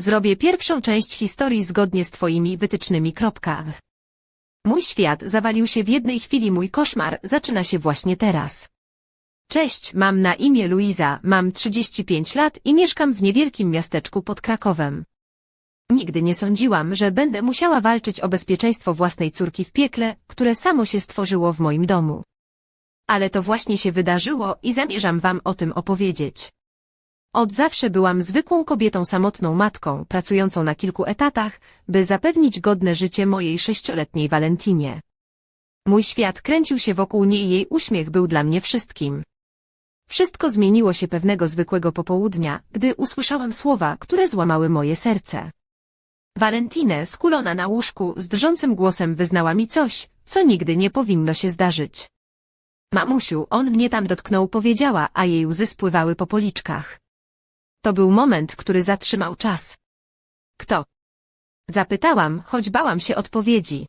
Zrobię pierwszą część historii zgodnie z twoimi wytycznymi. Kropka. Mój świat zawalił się w jednej chwili, mój koszmar zaczyna się właśnie teraz. Cześć, mam na imię Luiza, mam 35 lat i mieszkam w niewielkim miasteczku pod Krakowem. Nigdy nie sądziłam, że będę musiała walczyć o bezpieczeństwo własnej córki w piekle, które samo się stworzyło w moim domu. Ale to właśnie się wydarzyło i zamierzam wam o tym opowiedzieć. Od zawsze byłam zwykłą kobietą samotną matką, pracującą na kilku etatach, by zapewnić godne życie mojej sześcioletniej Walentinie. Mój świat kręcił się wokół niej i jej uśmiech był dla mnie wszystkim. Wszystko zmieniło się pewnego zwykłego popołudnia, gdy usłyszałam słowa, które złamały moje serce. Valentinę, skulona na łóżku, z drżącym głosem wyznała mi coś, co nigdy nie powinno się zdarzyć. Mamusiu, on mnie tam dotknął, powiedziała, a jej łzy spływały po policzkach. To był moment, który zatrzymał czas. Kto? Zapytałam, choć bałam się odpowiedzi.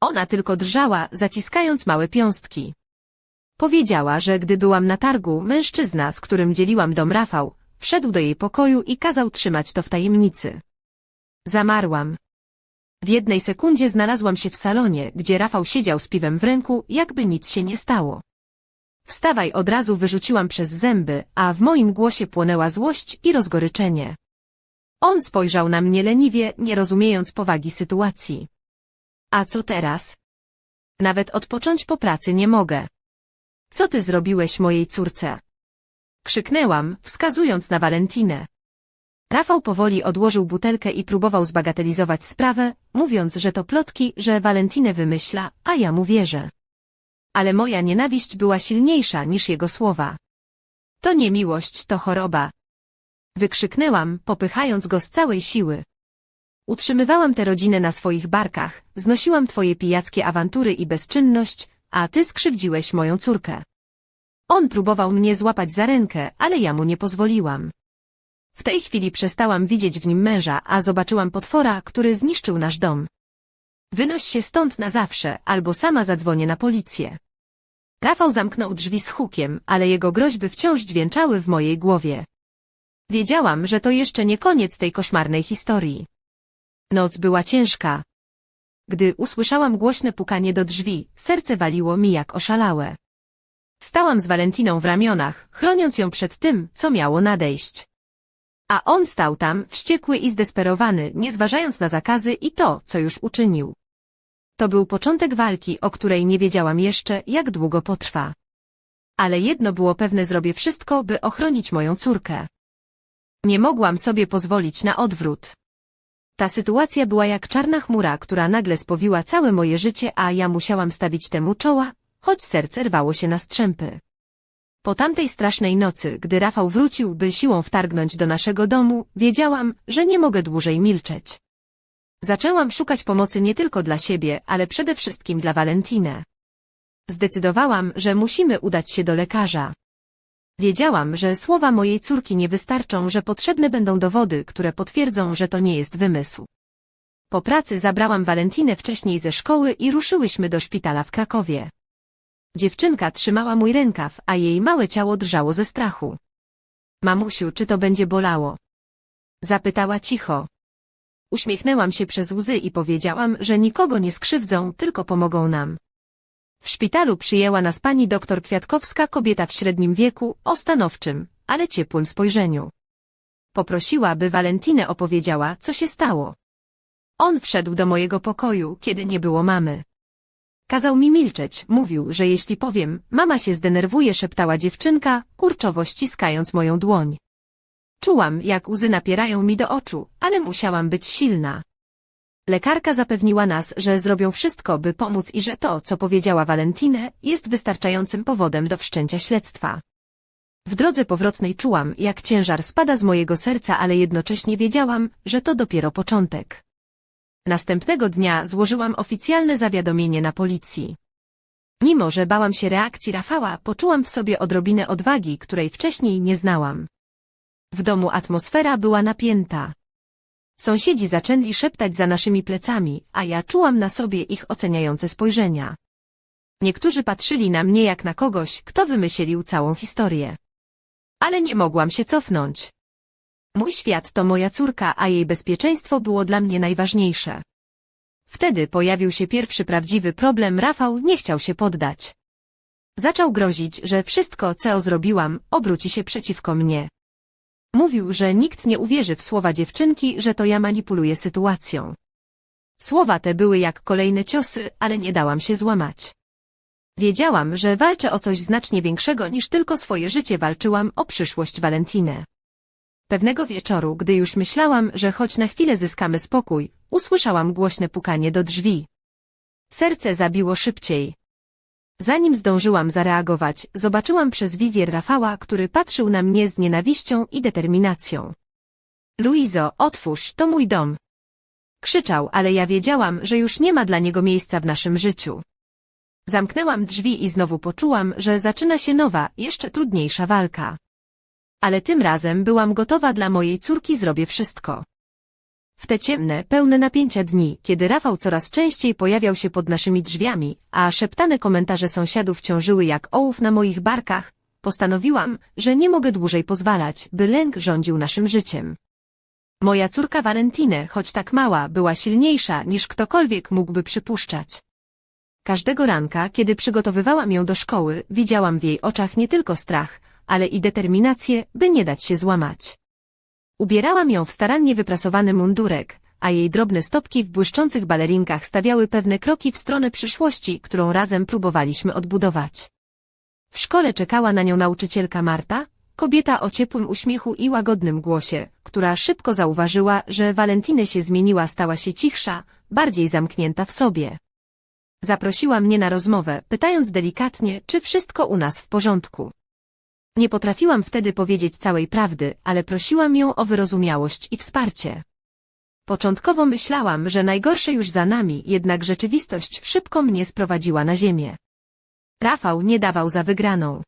Ona tylko drżała, zaciskając małe piąstki. Powiedziała, że gdy byłam na targu, mężczyzna, z którym dzieliłam dom Rafał, wszedł do jej pokoju i kazał trzymać to w tajemnicy. Zamarłam. W jednej sekundzie znalazłam się w salonie, gdzie Rafał siedział z piwem w ręku, jakby nic się nie stało. Wstawaj od razu wyrzuciłam przez zęby, a w moim głosie płonęła złość i rozgoryczenie. On spojrzał na mnie leniwie, nie rozumiejąc powagi sytuacji. A co teraz? Nawet odpocząć po pracy nie mogę. Co ty zrobiłeś mojej córce? Krzyknęłam, wskazując na Walentinę. Rafał powoli odłożył butelkę i próbował zbagatelizować sprawę, mówiąc, że to plotki, że Walentinę wymyśla, a ja mu wierzę. Ale moja nienawiść była silniejsza niż jego słowa. To nie miłość, to choroba. Wykrzyknęłam, popychając go z całej siły. Utrzymywałam tę rodzinę na swoich barkach, znosiłam twoje pijackie awantury i bezczynność, a ty skrzywdziłeś moją córkę. On próbował mnie złapać za rękę, ale ja mu nie pozwoliłam. W tej chwili przestałam widzieć w nim męża, a zobaczyłam potwora, który zniszczył nasz dom. Wynoś się stąd na zawsze, albo sama zadzwonię na policję. Rafał zamknął drzwi z hukiem, ale jego groźby wciąż dźwięczały w mojej głowie. Wiedziałam, że to jeszcze nie koniec tej koszmarnej historii. Noc była ciężka. Gdy usłyszałam głośne pukanie do drzwi, serce waliło mi jak oszalałe. Stałam z Walentiną w ramionach, chroniąc ją przed tym, co miało nadejść. A on stał tam, wściekły i zdesperowany, nie zważając na zakazy i to, co już uczynił. To był początek walki, o której nie wiedziałam jeszcze, jak długo potrwa. Ale jedno było pewne, zrobię wszystko, by ochronić moją córkę. Nie mogłam sobie pozwolić na odwrót. Ta sytuacja była jak czarna chmura, która nagle spowiła całe moje życie, a ja musiałam stawić temu czoła, choć serce rwało się na strzępy. Po tamtej strasznej nocy, gdy Rafał wrócił, by siłą wtargnąć do naszego domu, wiedziałam, że nie mogę dłużej milczeć. Zaczęłam szukać pomocy nie tylko dla siebie, ale przede wszystkim dla Valentinę. Zdecydowałam, że musimy udać się do lekarza. Wiedziałam, że słowa mojej córki nie wystarczą, że potrzebne będą dowody, które potwierdzą, że to nie jest wymysł. Po pracy zabrałam Walentinę wcześniej ze szkoły i ruszyłyśmy do szpitala w Krakowie. Dziewczynka trzymała mój rękaw, a jej małe ciało drżało ze strachu. Mamusiu, czy to będzie bolało? Zapytała cicho. Uśmiechnęłam się przez łzy i powiedziałam, że nikogo nie skrzywdzą, tylko pomogą nam. W szpitalu przyjęła nas pani doktor Kwiatkowska, kobieta w średnim wieku, o stanowczym, ale ciepłym spojrzeniu. Poprosiła, by Walentinę opowiedziała, co się stało. On wszedł do mojego pokoju, kiedy nie było mamy. Kazał mi milczeć, mówił, że jeśli powiem, mama się zdenerwuje, szeptała dziewczynka, kurczowo ściskając moją dłoń. Czułam, jak łzy napierają mi do oczu, ale musiałam być silna. Lekarka zapewniła nas, że zrobią wszystko, by pomóc i że to, co powiedziała Valentinę, jest wystarczającym powodem do wszczęcia śledztwa. W drodze powrotnej czułam, jak ciężar spada z mojego serca, ale jednocześnie wiedziałam, że to dopiero początek. Następnego dnia złożyłam oficjalne zawiadomienie na policji. Mimo, że bałam się reakcji Rafała, poczułam w sobie odrobinę odwagi, której wcześniej nie znałam. W domu atmosfera była napięta. Sąsiedzi zaczęli szeptać za naszymi plecami, a ja czułam na sobie ich oceniające spojrzenia. Niektórzy patrzyli na mnie jak na kogoś, kto wymyślił całą historię. Ale nie mogłam się cofnąć. Mój świat to moja córka, a jej bezpieczeństwo było dla mnie najważniejsze. Wtedy pojawił się pierwszy prawdziwy problem, Rafał nie chciał się poddać. Zaczął grozić, że wszystko, co zrobiłam, obróci się przeciwko mnie. Mówił, że nikt nie uwierzy w słowa dziewczynki, że to ja manipuluję sytuacją. Słowa te były jak kolejne ciosy, ale nie dałam się złamać. Wiedziałam, że walczę o coś znacznie większego niż tylko swoje życie walczyłam o przyszłość Valentinę. Pewnego wieczoru, gdy już myślałam, że choć na chwilę zyskamy spokój, usłyszałam głośne pukanie do drzwi. Serce zabiło szybciej. Zanim zdążyłam zareagować, zobaczyłam przez wizjer Rafała, który patrzył na mnie z nienawiścią i determinacją. Luizo, otwórz, to mój dom. Krzyczał, ale ja wiedziałam, że już nie ma dla niego miejsca w naszym życiu. Zamknęłam drzwi i znowu poczułam, że zaczyna się nowa, jeszcze trudniejsza walka. Ale tym razem byłam gotowa dla mojej córki zrobię wszystko. W te ciemne, pełne napięcia dni, kiedy Rafał coraz częściej pojawiał się pod naszymi drzwiami, a szeptane komentarze sąsiadów ciążyły jak ołów na moich barkach, postanowiłam, że nie mogę dłużej pozwalać, by lęk rządził naszym życiem. Moja córka Valentine, choć tak mała, była silniejsza niż ktokolwiek mógłby przypuszczać. Każdego ranka, kiedy przygotowywałam ją do szkoły, widziałam w jej oczach nie tylko strach, ale i determinację, by nie dać się złamać. Ubierałam ją w starannie wyprasowany mundurek, a jej drobne stopki w błyszczących balerinkach stawiały pewne kroki w stronę przyszłości, którą razem próbowaliśmy odbudować. W szkole czekała na nią nauczycielka Marta, kobieta o ciepłym uśmiechu i łagodnym głosie, która szybko zauważyła, że Valentine się zmieniła, stała się cichsza, bardziej zamknięta w sobie. Zaprosiła mnie na rozmowę, pytając delikatnie, czy wszystko u nas w porządku. Nie potrafiłam wtedy powiedzieć całej prawdy, ale prosiłam ją o wyrozumiałość i wsparcie. Początkowo myślałam, że najgorsze już za nami, jednak rzeczywistość szybko mnie sprowadziła na ziemię. Rafał nie dawał za wygraną.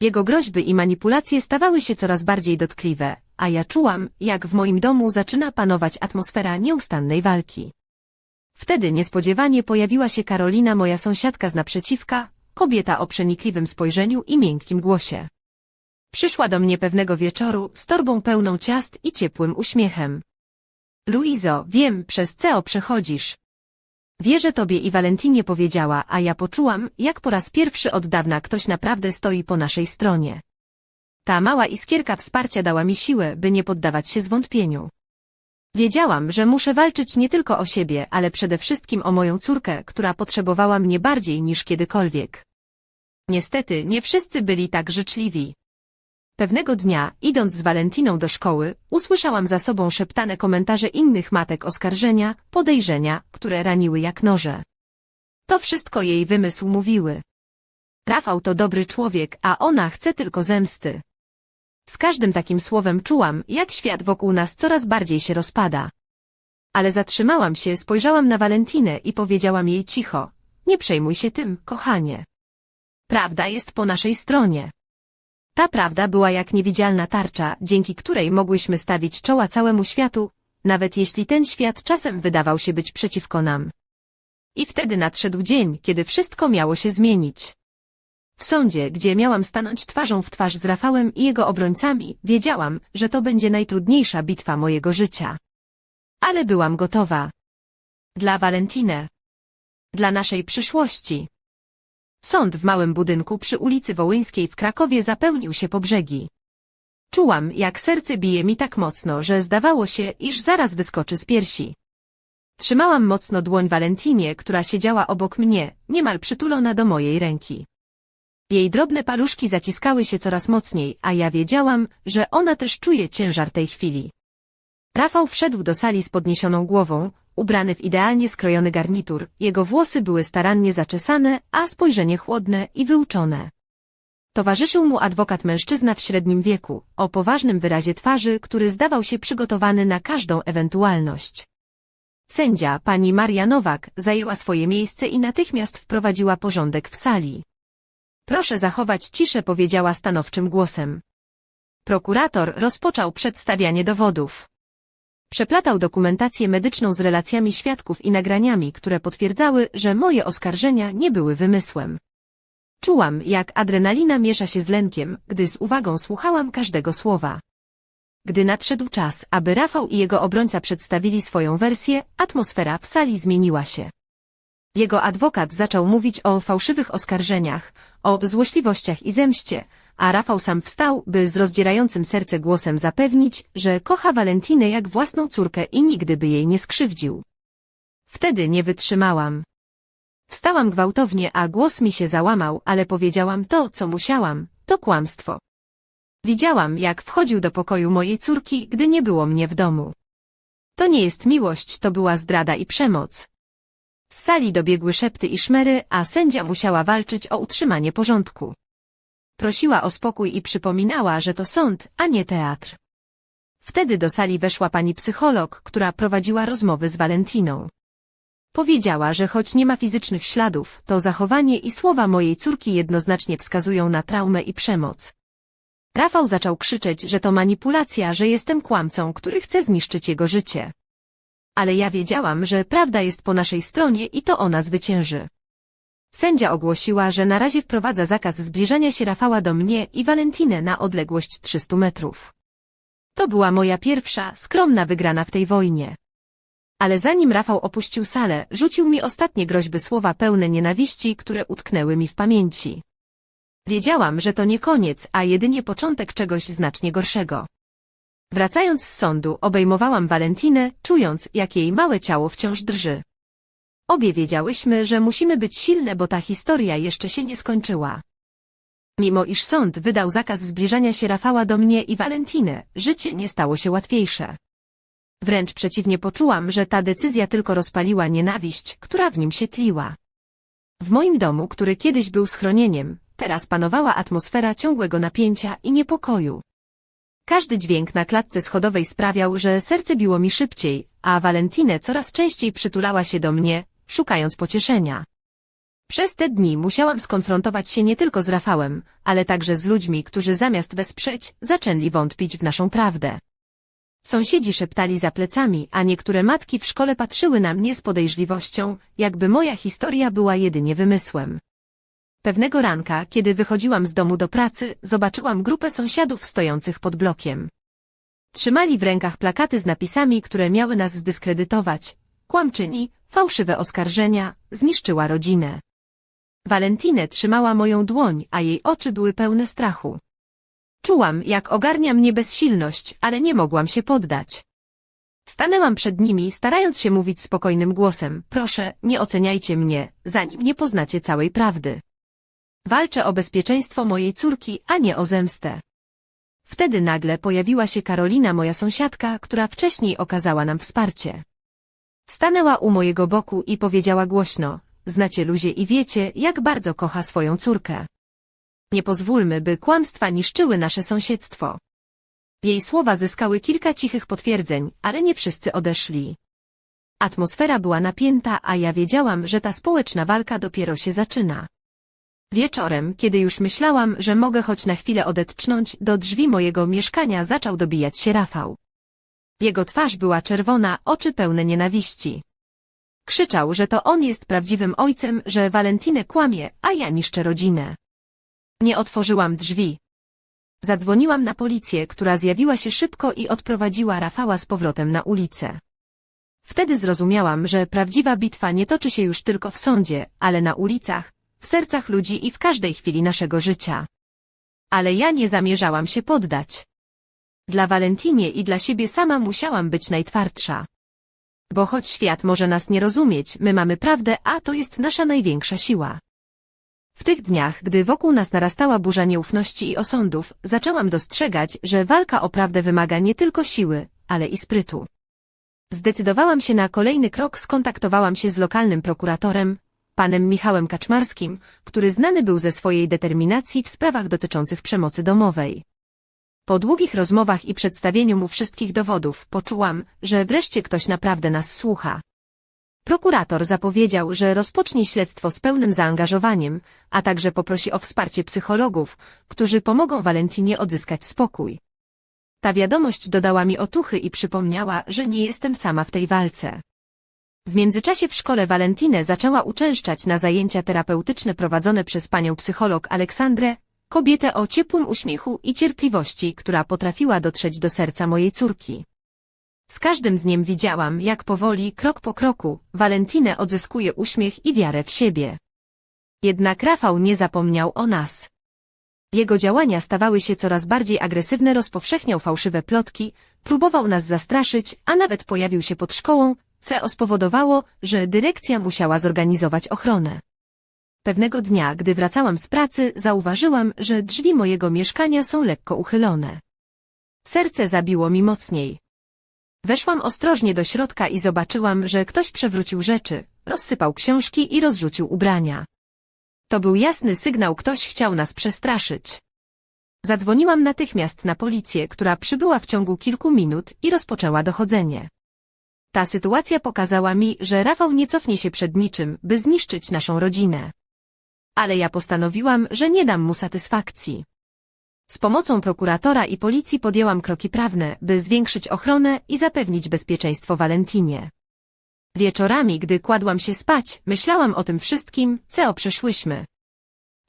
Jego groźby i manipulacje stawały się coraz bardziej dotkliwe, a ja czułam, jak w moim domu zaczyna panować atmosfera nieustannej walki. Wtedy niespodziewanie pojawiła się Karolina, moja sąsiadka z naprzeciwka, kobieta o przenikliwym spojrzeniu i miękkim głosie. Przyszła do mnie pewnego wieczoru z torbą pełną ciast i ciepłym uśmiechem. Luizo, wiem, przez co przechodzisz. Wierzę tobie i Valentinie powiedziała, a ja poczułam, jak po raz pierwszy od dawna ktoś naprawdę stoi po naszej stronie. Ta mała iskierka wsparcia dała mi siłę, by nie poddawać się zwątpieniu. Wiedziałam, że muszę walczyć nie tylko o siebie, ale przede wszystkim o moją córkę, która potrzebowała mnie bardziej niż kiedykolwiek. Niestety, nie wszyscy byli tak życzliwi. Pewnego dnia, idąc z Walentiną do szkoły, usłyszałam za sobą szeptane komentarze innych matek oskarżenia, podejrzenia, które raniły jak noże. To wszystko jej wymysł mówiły. Rafał to dobry człowiek, a ona chce tylko zemsty. Z każdym takim słowem czułam, jak świat wokół nas coraz bardziej się rozpada. Ale zatrzymałam się, spojrzałam na Walentinę i powiedziałam jej cicho, nie przejmuj się tym, kochanie. Prawda jest po naszej stronie. Ta prawda była jak niewidzialna tarcza, dzięki której mogłyśmy stawić czoła całemu światu, nawet jeśli ten świat czasem wydawał się być przeciwko nam. I wtedy nadszedł dzień, kiedy wszystko miało się zmienić. W sądzie, gdzie miałam stanąć twarzą w twarz z Rafałem i jego obrońcami, wiedziałam, że to będzie najtrudniejsza bitwa mojego życia. Ale byłam gotowa. Dla Valentine. Dla naszej przyszłości. Sąd w małym budynku przy ulicy Wołyńskiej w Krakowie zapełnił się po brzegi. Czułam, jak serce bije mi tak mocno, że zdawało się, iż zaraz wyskoczy z piersi. Trzymałam mocno dłoń Walentinie, która siedziała obok mnie, niemal przytulona do mojej ręki. Jej drobne paluszki zaciskały się coraz mocniej, a ja wiedziałam, że ona też czuje ciężar tej chwili. Rafał wszedł do sali z podniesioną głową, ubrany w idealnie skrojony garnitur, jego włosy były starannie zaczesane, a spojrzenie chłodne i wyuczone. Towarzyszył mu adwokat mężczyzna w średnim wieku, o poważnym wyrazie twarzy, który zdawał się przygotowany na każdą ewentualność. Sędzia, pani Maria Nowak, zajęła swoje miejsce i natychmiast wprowadziła porządek w sali. Proszę zachować ciszę, powiedziała stanowczym głosem. Prokurator rozpoczął przedstawianie dowodów. Przeplatał dokumentację medyczną z relacjami świadków i nagraniami, które potwierdzały, że moje oskarżenia nie były wymysłem. Czułam, jak adrenalina miesza się z lękiem, gdy z uwagą słuchałam każdego słowa. Gdy nadszedł czas, aby Rafał i jego obrońca przedstawili swoją wersję, atmosfera w sali zmieniła się. Jego adwokat zaczął mówić o fałszywych oskarżeniach, o złośliwościach i zemście, a Rafał sam wstał, by z rozdzierającym serce głosem zapewnić, że kocha Walentinę jak własną córkę i nigdy by jej nie skrzywdził. Wtedy nie wytrzymałam. Wstałam gwałtownie, a głos mi się załamał, ale powiedziałam to, co musiałam, to kłamstwo. Widziałam, jak wchodził do pokoju mojej córki, gdy nie było mnie w domu. To nie jest miłość, to była zdrada i przemoc. Z sali dobiegły szepty i szmery, a sędzia musiała walczyć o utrzymanie porządku. Prosiła o spokój i przypominała, że to sąd, a nie teatr. Wtedy do sali weszła pani psycholog, która prowadziła rozmowy z Valentiną. Powiedziała, że choć nie ma fizycznych śladów, to zachowanie i słowa mojej córki jednoznacznie wskazują na traumę i przemoc. Rafał zaczął krzyczeć, że to manipulacja, że jestem kłamcą, który chce zniszczyć jego życie. Ale ja wiedziałam, że prawda jest po naszej stronie i to ona zwycięży. Sędzia ogłosiła, że na razie wprowadza zakaz zbliżania się Rafała do mnie i Walentinę na odległość 300 metrów. To była moja pierwsza, skromna wygrana w tej wojnie. Ale zanim Rafał opuścił salę, rzucił mi ostatnie groźby słowa pełne nienawiści, które utknęły mi w pamięci. Wiedziałam, że to nie koniec, a jedynie początek czegoś znacznie gorszego. Wracając z sądu, obejmowałam Walentinę, czując, jak jej małe ciało wciąż drży. Obie wiedziałyśmy, że musimy być silne, bo ta historia jeszcze się nie skończyła. Mimo iż sąd wydał zakaz zbliżania się Rafała do mnie i Walentiny, życie nie stało się łatwiejsze. Wręcz przeciwnie poczułam, że ta decyzja tylko rozpaliła nienawiść, która w nim się tliła. W moim domu, który kiedyś był schronieniem, teraz panowała atmosfera ciągłego napięcia i niepokoju. Każdy dźwięk na klatce schodowej sprawiał, że serce biło mi szybciej, a Valentinę coraz częściej przytulała się do mnie, szukając pocieszenia. Przez te dni musiałam skonfrontować się nie tylko z Rafałem, ale także z ludźmi, którzy zamiast wesprzeć, zaczęli wątpić w naszą prawdę. Sąsiedzi szeptali za plecami, a niektóre matki w szkole patrzyły na mnie z podejrzliwością, jakby moja historia była jedynie wymysłem. Pewnego ranka, kiedy wychodziłam z domu do pracy, zobaczyłam grupę sąsiadów stojących pod blokiem. Trzymali w rękach plakaty z napisami, które miały nas zdyskredytować. Kłamczyni, fałszywe oskarżenia, zniszczyła rodzinę. Valentinę trzymała moją dłoń, a jej oczy były pełne strachu. Czułam, jak ogarnia mnie bezsilność, ale nie mogłam się poddać. Stanęłam przed nimi, starając się mówić spokojnym głosem. Proszę, nie oceniajcie mnie, zanim nie poznacie całej prawdy. Walczę o bezpieczeństwo mojej córki, a nie o zemstę. Wtedy nagle pojawiła się Karolina, moja sąsiadka, która wcześniej okazała nam wsparcie. Stanęła u mojego boku i powiedziała głośno, znacie luzie i wiecie, jak bardzo kocha swoją córkę. Nie pozwólmy, by kłamstwa niszczyły nasze sąsiedztwo. Jej słowa zyskały kilka cichych potwierdzeń, ale nie wszyscy odeszli. Atmosfera była napięta, a ja wiedziałam, że ta społeczna walka dopiero się zaczyna. Wieczorem, kiedy już myślałam, że mogę choć na chwilę odetchnąć, do drzwi mojego mieszkania zaczął dobijać się Rafał. Jego twarz była czerwona, oczy pełne nienawiści. Krzyczał, że to on jest prawdziwym ojcem, że Walentinę kłamie, a ja niszczę rodzinę. Nie otworzyłam drzwi. Zadzwoniłam na policję, która zjawiła się szybko i odprowadziła Rafała z powrotem na ulicę. Wtedy zrozumiałam, że prawdziwa bitwa nie toczy się już tylko w sądzie, ale na ulicach, w sercach ludzi i w każdej chwili naszego życia. Ale ja nie zamierzałam się poddać. Dla Valentinie i dla siebie sama musiałam być najtwardsza. Bo choć świat może nas nie rozumieć, my mamy prawdę, a to jest nasza największa siła. W tych dniach, gdy wokół nas narastała burza nieufności i osądów, zaczęłam dostrzegać, że walka o prawdę wymaga nie tylko siły, ale i sprytu. Zdecydowałam się na kolejny krok, skontaktowałam się z lokalnym prokuratorem, panem Michałem Kaczmarskim, który znany był ze swojej determinacji w sprawach dotyczących przemocy domowej. Po długich rozmowach i przedstawieniu mu wszystkich dowodów, poczułam, że wreszcie ktoś naprawdę nas słucha. Prokurator zapowiedział, że rozpocznie śledztwo z pełnym zaangażowaniem, a także poprosi o wsparcie psychologów, którzy pomogą Walentinie odzyskać spokój. Ta wiadomość dodała mi otuchy i przypomniała, że nie jestem sama w tej walce. W międzyczasie w szkole Walentinę zaczęła uczęszczać na zajęcia terapeutyczne prowadzone przez panią psycholog Aleksandrę, Kobietę o ciepłym uśmiechu i cierpliwości, która potrafiła dotrzeć do serca mojej córki. Z każdym dniem widziałam, jak powoli, krok po kroku, Walentinę odzyskuje uśmiech i wiarę w siebie. Jednak Rafał nie zapomniał o nas. Jego działania stawały się coraz bardziej agresywne, rozpowszechniał fałszywe plotki, próbował nas zastraszyć, a nawet pojawił się pod szkołą, co spowodowało, że dyrekcja musiała zorganizować ochronę. Pewnego dnia, gdy wracałam z pracy, zauważyłam, że drzwi mojego mieszkania są lekko uchylone. Serce zabiło mi mocniej. Weszłam ostrożnie do środka i zobaczyłam, że ktoś przewrócił rzeczy, rozsypał książki i rozrzucił ubrania. To był jasny sygnał, ktoś chciał nas przestraszyć. Zadzwoniłam natychmiast na policję, która przybyła w ciągu kilku minut i rozpoczęła dochodzenie. Ta sytuacja pokazała mi, że Rafał nie cofnie się przed niczym, by zniszczyć naszą rodzinę. Ale ja postanowiłam, że nie dam mu satysfakcji. Z pomocą prokuratora i policji podjęłam kroki prawne, by zwiększyć ochronę i zapewnić bezpieczeństwo Walentinie. Wieczorami, gdy kładłam się spać, myślałam o tym wszystkim, co przeszłyśmy.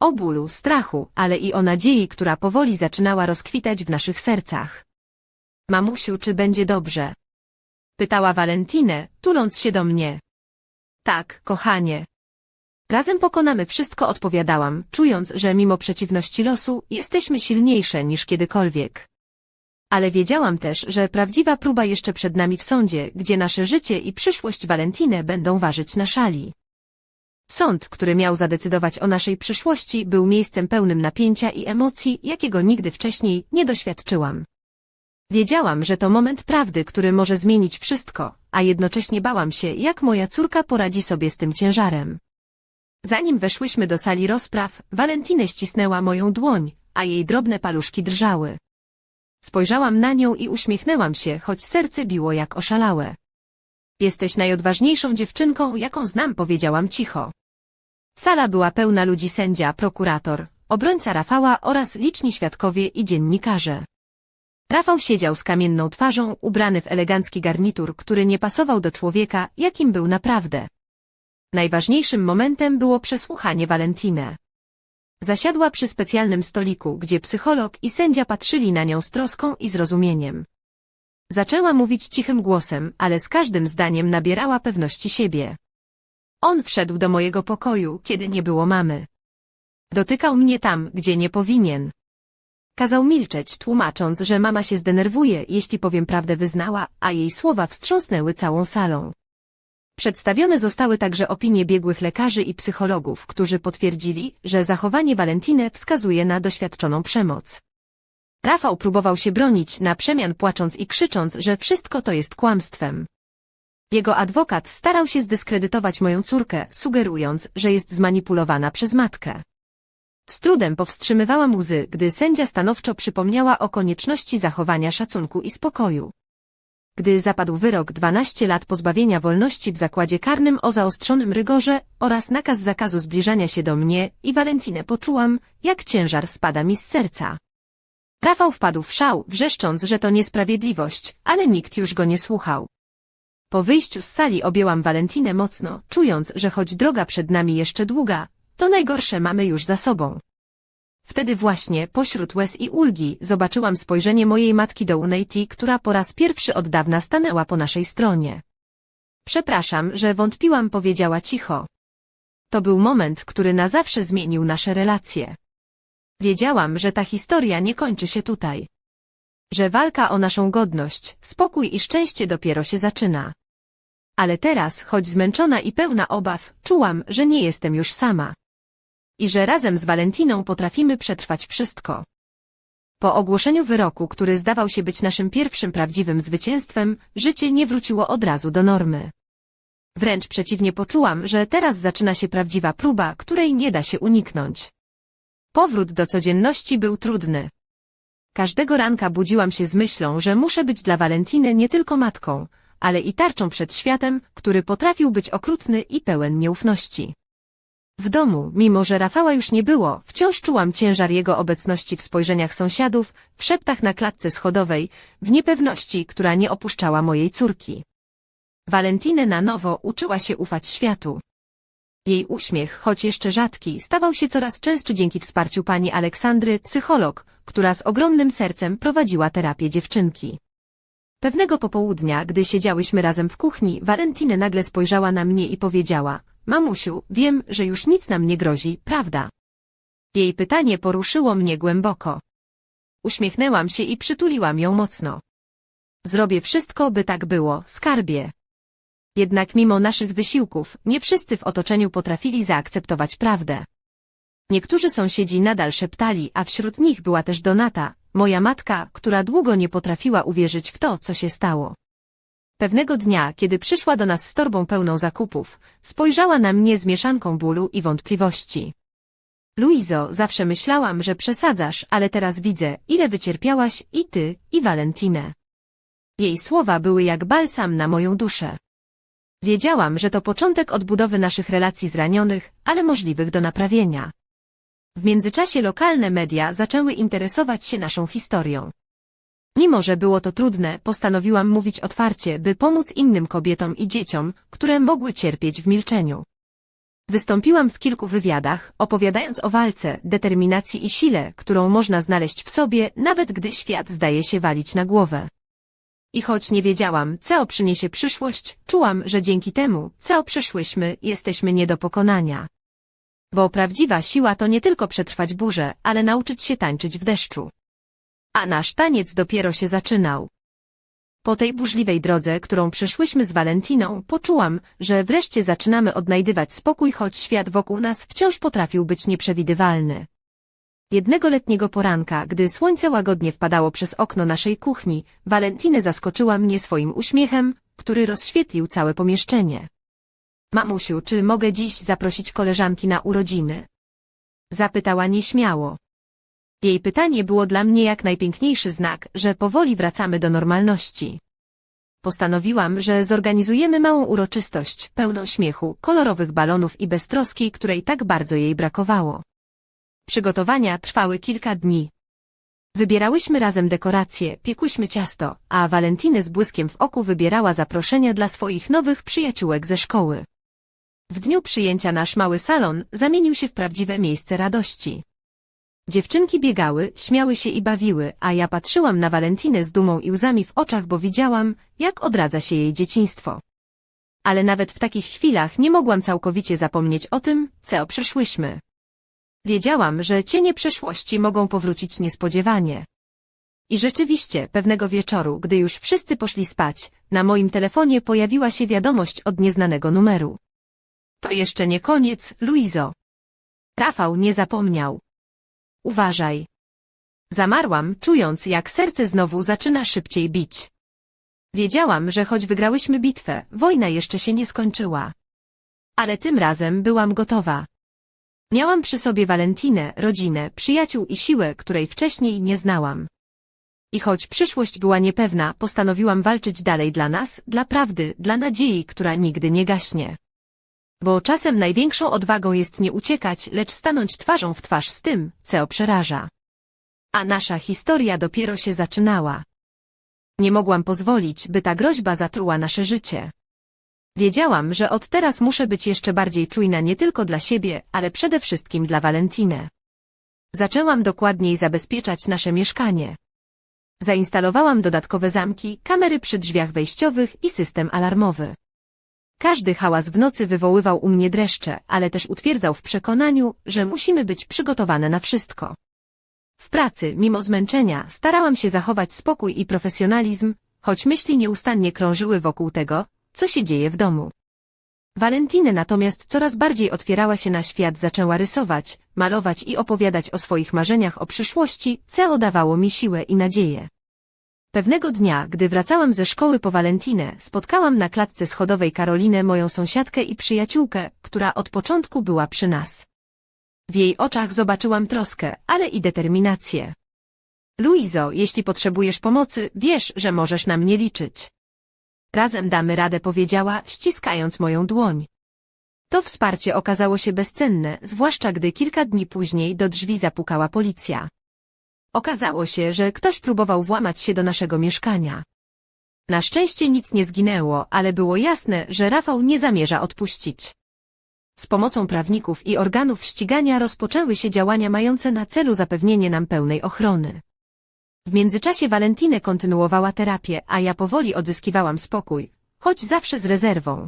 O bólu, strachu, ale i o nadziei, która powoli zaczynała rozkwitać w naszych sercach. Mamusiu, czy będzie dobrze? Pytała Walentinę, tuląc się do mnie. Tak, kochanie. Razem pokonamy wszystko, odpowiadałam, czując, że mimo przeciwności losu, jesteśmy silniejsze niż kiedykolwiek. Ale wiedziałam też, że prawdziwa próba jeszcze przed nami w sądzie, gdzie nasze życie i przyszłość Walentiny będą ważyć na szali. Sąd, który miał zadecydować o naszej przyszłości, był miejscem pełnym napięcia i emocji, jakiego nigdy wcześniej nie doświadczyłam. Wiedziałam, że to moment prawdy, który może zmienić wszystko, a jednocześnie bałam się, jak moja córka poradzi sobie z tym ciężarem. Zanim weszłyśmy do sali rozpraw, Walentinę ścisnęła moją dłoń, a jej drobne paluszki drżały. Spojrzałam na nią i uśmiechnęłam się, choć serce biło jak oszalałe. Jesteś najodważniejszą dziewczynką, jaką znam, powiedziałam cicho. Sala była pełna ludzi sędzia, prokurator, obrońca Rafała oraz liczni świadkowie i dziennikarze. Rafał siedział z kamienną twarzą, ubrany w elegancki garnitur, który nie pasował do człowieka, jakim był naprawdę. Najważniejszym momentem było przesłuchanie Walentinę. Zasiadła przy specjalnym stoliku, gdzie psycholog i sędzia patrzyli na nią z troską i zrozumieniem. Zaczęła mówić cichym głosem, ale z każdym zdaniem nabierała pewności siebie. On wszedł do mojego pokoju, kiedy nie było mamy. Dotykał mnie tam, gdzie nie powinien. Kazał milczeć, tłumacząc, że mama się zdenerwuje, jeśli powiem prawdę wyznała, a jej słowa wstrząsnęły całą salą. Przedstawione zostały także opinie biegłych lekarzy i psychologów, którzy potwierdzili, że zachowanie Valentine wskazuje na doświadczoną przemoc. Rafał próbował się bronić, na przemian płacząc i krzycząc, że wszystko to jest kłamstwem. Jego adwokat starał się zdyskredytować moją córkę, sugerując, że jest zmanipulowana przez matkę. Z trudem powstrzymywałam łzy, gdy sędzia stanowczo przypomniała o konieczności zachowania szacunku i spokoju. Gdy zapadł wyrok 12 lat pozbawienia wolności w zakładzie karnym o zaostrzonym rygorze oraz nakaz zakazu zbliżania się do mnie i Walentinę poczułam, jak ciężar spada mi z serca. Rafał wpadł w szał, wrzeszcząc, że to niesprawiedliwość, ale nikt już go nie słuchał. Po wyjściu z sali objęłam Walentinę mocno, czując, że choć droga przed nami jeszcze długa, to najgorsze mamy już za sobą. Wtedy właśnie, pośród łez i ulgi, zobaczyłam spojrzenie mojej matki do Unati, która po raz pierwszy od dawna stanęła po naszej stronie. Przepraszam, że wątpiłam, powiedziała cicho. To był moment, który na zawsze zmienił nasze relacje. Wiedziałam, że ta historia nie kończy się tutaj. Że walka o naszą godność, spokój i szczęście dopiero się zaczyna. Ale teraz, choć zmęczona i pełna obaw, czułam, że nie jestem już sama i że razem z Walentiną potrafimy przetrwać wszystko. Po ogłoszeniu wyroku, który zdawał się być naszym pierwszym prawdziwym zwycięstwem, życie nie wróciło od razu do normy. Wręcz przeciwnie poczułam, że teraz zaczyna się prawdziwa próba, której nie da się uniknąć. Powrót do codzienności był trudny. Każdego ranka budziłam się z myślą, że muszę być dla Walentiny nie tylko matką, ale i tarczą przed światem, który potrafił być okrutny i pełen nieufności. W domu, mimo że Rafała już nie było, wciąż czułam ciężar jego obecności w spojrzeniach sąsiadów, w szeptach na klatce schodowej, w niepewności, która nie opuszczała mojej córki. Walentine na nowo uczyła się ufać światu. Jej uśmiech, choć jeszcze rzadki, stawał się coraz częstszy dzięki wsparciu pani Aleksandry, psycholog, która z ogromnym sercem prowadziła terapię dziewczynki. Pewnego popołudnia, gdy siedziałyśmy razem w kuchni, Valentina nagle spojrzała na mnie i powiedziała, Mamusiu, wiem, że już nic nam nie grozi, prawda? Jej pytanie poruszyło mnie głęboko. Uśmiechnęłam się i przytuliłam ją mocno. Zrobię wszystko, by tak było, skarbie. Jednak mimo naszych wysiłków, nie wszyscy w otoczeniu potrafili zaakceptować prawdę. Niektórzy sąsiedzi nadal szeptali, a wśród nich była też Donata, moja matka, która długo nie potrafiła uwierzyć w to, co się stało. Pewnego dnia, kiedy przyszła do nas z torbą pełną zakupów, spojrzała na mnie z mieszanką bólu i wątpliwości. Luizo, zawsze myślałam, że przesadzasz, ale teraz widzę, ile wycierpiałaś i ty, i Valentinę. Jej słowa były jak balsam na moją duszę. Wiedziałam, że to początek odbudowy naszych relacji zranionych, ale możliwych do naprawienia. W międzyczasie lokalne media zaczęły interesować się naszą historią. Mimo, że było to trudne, postanowiłam mówić otwarcie, by pomóc innym kobietom i dzieciom, które mogły cierpieć w milczeniu. Wystąpiłam w kilku wywiadach, opowiadając o walce, determinacji i sile, którą można znaleźć w sobie, nawet gdy świat zdaje się walić na głowę. I choć nie wiedziałam, co przyniesie przyszłość, czułam, że dzięki temu, co przeszłyśmy, jesteśmy nie do pokonania. Bo prawdziwa siła to nie tylko przetrwać burzę, ale nauczyć się tańczyć w deszczu. A nasz taniec dopiero się zaczynał. Po tej burzliwej drodze, którą przeszłyśmy z Valentiną, poczułam, że wreszcie zaczynamy odnajdywać spokój, choć świat wokół nas wciąż potrafił być nieprzewidywalny. Jednego letniego poranka, gdy słońce łagodnie wpadało przez okno naszej kuchni, Valentinę zaskoczyła mnie swoim uśmiechem, który rozświetlił całe pomieszczenie. Mamusiu, czy mogę dziś zaprosić koleżanki na urodziny? Zapytała nieśmiało. Jej pytanie było dla mnie jak najpiękniejszy znak, że powoli wracamy do normalności. Postanowiłam, że zorganizujemy małą uroczystość, pełną śmiechu, kolorowych balonów i beztroski, której tak bardzo jej brakowało. Przygotowania trwały kilka dni. Wybierałyśmy razem dekoracje, piekłyśmy ciasto, a Walentiny z błyskiem w oku wybierała zaproszenia dla swoich nowych przyjaciółek ze szkoły. W dniu przyjęcia nasz mały salon zamienił się w prawdziwe miejsce radości. Dziewczynki biegały, śmiały się i bawiły, a ja patrzyłam na Walentinę z dumą i łzami w oczach, bo widziałam, jak odradza się jej dzieciństwo. Ale nawet w takich chwilach nie mogłam całkowicie zapomnieć o tym, co przeszłyśmy. Wiedziałam, że cienie przeszłości mogą powrócić niespodziewanie. I rzeczywiście, pewnego wieczoru, gdy już wszyscy poszli spać, na moim telefonie pojawiła się wiadomość od nieznanego numeru. To jeszcze nie koniec, Luizo. Rafał nie zapomniał. Uważaj. Zamarłam, czując, jak serce znowu zaczyna szybciej bić. Wiedziałam, że choć wygrałyśmy bitwę, wojna jeszcze się nie skończyła. Ale tym razem byłam gotowa. Miałam przy sobie Walentinę, rodzinę, przyjaciół i siłę, której wcześniej nie znałam. I choć przyszłość była niepewna, postanowiłam walczyć dalej dla nas, dla prawdy, dla nadziei, która nigdy nie gaśnie. Bo czasem największą odwagą jest nie uciekać, lecz stanąć twarzą w twarz z tym, co przeraża. A nasza historia dopiero się zaczynała. Nie mogłam pozwolić, by ta groźba zatruła nasze życie. Wiedziałam, że od teraz muszę być jeszcze bardziej czujna nie tylko dla siebie, ale przede wszystkim dla Valentiny. Zaczęłam dokładniej zabezpieczać nasze mieszkanie. Zainstalowałam dodatkowe zamki, kamery przy drzwiach wejściowych i system alarmowy. Każdy hałas w nocy wywoływał u mnie dreszcze, ale też utwierdzał w przekonaniu, że musimy być przygotowane na wszystko. W pracy, mimo zmęczenia, starałam się zachować spokój i profesjonalizm, choć myśli nieustannie krążyły wokół tego, co się dzieje w domu. Valentine natomiast coraz bardziej otwierała się na świat, zaczęła rysować, malować i opowiadać o swoich marzeniach o przyszłości, co dawało mi siłę i nadzieję. Pewnego dnia, gdy wracałam ze szkoły po Walentinę, spotkałam na klatce schodowej Karolinę, moją sąsiadkę i przyjaciółkę, która od początku była przy nas. W jej oczach zobaczyłam troskę, ale i determinację. Luizo, jeśli potrzebujesz pomocy, wiesz, że możesz na mnie liczyć. Razem damy radę, powiedziała, ściskając moją dłoń. To wsparcie okazało się bezcenne, zwłaszcza gdy kilka dni później do drzwi zapukała policja. Okazało się, że ktoś próbował włamać się do naszego mieszkania. Na szczęście nic nie zginęło, ale było jasne, że Rafał nie zamierza odpuścić. Z pomocą prawników i organów ścigania rozpoczęły się działania mające na celu zapewnienie nam pełnej ochrony. W międzyczasie Valentinę kontynuowała terapię, a ja powoli odzyskiwałam spokój, choć zawsze z rezerwą.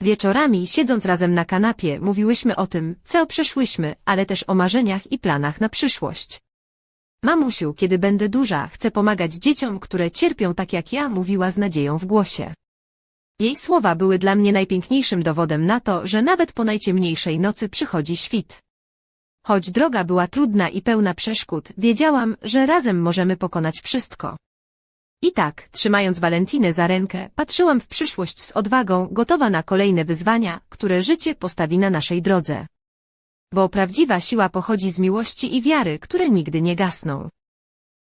Wieczorami, siedząc razem na kanapie, mówiłyśmy o tym, co przeszłyśmy, ale też o marzeniach i planach na przyszłość. Mamusiu, kiedy będę duża, chcę pomagać dzieciom, które cierpią tak jak ja, mówiła z nadzieją w głosie. Jej słowa były dla mnie najpiękniejszym dowodem na to, że nawet po najciemniejszej nocy przychodzi świt. Choć droga była trudna i pełna przeszkód, wiedziałam, że razem możemy pokonać wszystko. I tak, trzymając Walentinę za rękę, patrzyłam w przyszłość z odwagą, gotowa na kolejne wyzwania, które życie postawi na naszej drodze. Bo prawdziwa siła pochodzi z miłości i wiary, które nigdy nie gasną.